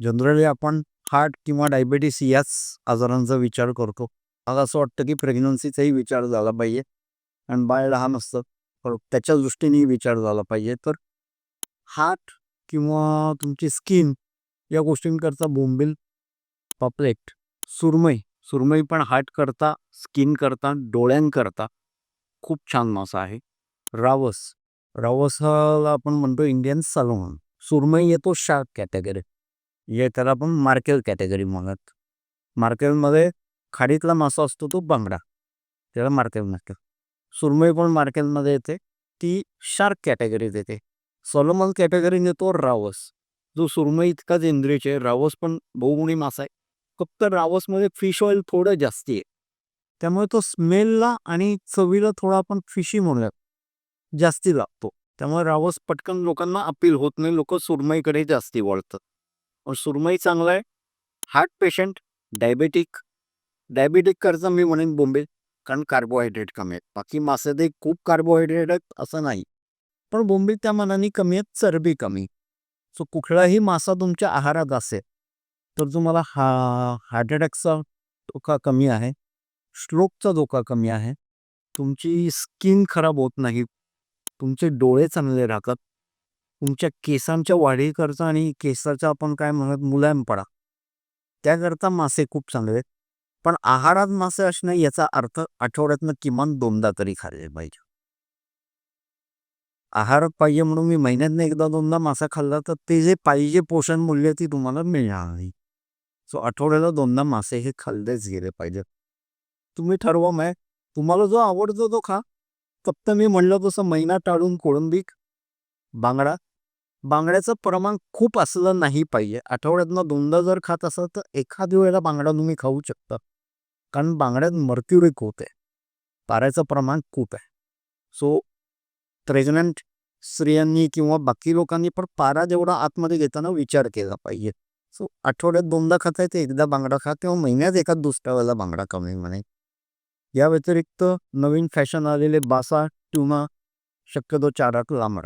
Generally आपण heart किंवा diabetes याच आजारांचा विचार करतो. मला असं वाटतं की प्रेग्नन्सीचाही विचार झाला पाहिजे. आणि बाळ लहान असतं. तर त्याच्या दृष्टीनेही विचार झाला पाहिजे. तर हार्ट किंवा तुमची स्किन या गोष्टींकरता बोंबील पॉपलेट सुरमई सुरमई पण हार्ट करता स्किन करता डोळ्यांकरता खूप छान मासा आहे. रावस रावसाला आपण म्हणतो इंडियन सॅल्मन सुरमई येतो शार्क कॅटेगरी. हे त्याला आपण मार्केल कॅटेगरी म्हणत. मार्केलमध्ये खाडीतला मासा असतो तो बांगडा. त्याला मार्केल म्हणतात. सुरमई पण मार्केलमध्ये येते. ती शार्क कॅटेगरीत येते. सॉलोमन कॅटेगरी येतो रावस. जो सुरमई इतकाच इंद्रियचे आहे रावस पण बहुगुणी मासा आहे. फक्त रावसमध्ये फिश ऑइल थोडं जास्ती आहे. त्यामुळे तो स्मेलला आणि चवीला थोडा आपण फिशी म्हणूयात. जास्ती लागतो. त्यामुळे रावस पटकन लोकांना अपील होत नाही. लोक सुरमईकडे जास्ती वळतात. सुरमई चांगला आहे. हार्ट पेशंट डायबेटिक डायबेटिक करता मी म्हणेन बोंबे कारण कार्बोहायड्रेट कमी आहेत. बाकी मासे ते खूप कार्बोहायड्रेट आहेत असं नाही. पण बोंबील त्या मनाने कमी आहेत चरबी कमी. सो कुठलाही मासा तुमच्या आहारात असेल तर तुम्हाला हा हार्ट अटॅकचा धोका कमी आहे. स्ट्रोकचा धोका कमी आहे. तुमची स्किन खराब होत नाही. तुमचे डोळे चांगले राहतात. तुमच्या केसांच्या वाढीकरता आणि केसाचा आपण काय म्हणत मुलायमपणा. त्याकरता मासे खूप चांगले आहेत. पण आहारात मासे असणं याचा अर्थ आठवड्यातनं किमान दोनदा तरी खाल्ले पाहिजे. आहारात पाहिजे म्हणून मी महिन्यातनं एकदा दोनदा मासा खाल्ला तर ते जे पाहिजे पोषण मूल्य ती तुम्हाला मिळणार नाही सो आठवड्याला दोनदा मासे हे खाल्लेच गेले पाहिजे. तुम्ही ठरवा मग तुम्हाला जो आवडतो तो खा. फक्त मी म्हणलं तसं महिना टाळून कोळंबीक बांगडा बांगड्याचं प्रमाण खूप असलं नाही पाहिजे. आठवड्यातनं दोनदा जर खात असाल तर एखाद्या वेळेला बांगडा तुम्ही खाऊ शकता. कारण बांगड्यात मर्क्युरी खूप आहे. पाऱ्याचं प्रमाण खूप आहे. सो प्रेग्नंट स्त्रियांनी किंवा बाकी लोकांनी पण पारा जेवढा आतमध्ये घेताना विचार केला पाहिजे. सो आठवड्यात दोनदा खात आहे ते एकदा बांगडा खा किंवा महिन्यात एका दुसऱ्या वेळेला बांगडा कमी म्हणे. या व्यतिरिक्त नवीन फॅशन आलेले बासा ट्युना शक्यतो चाराक लांब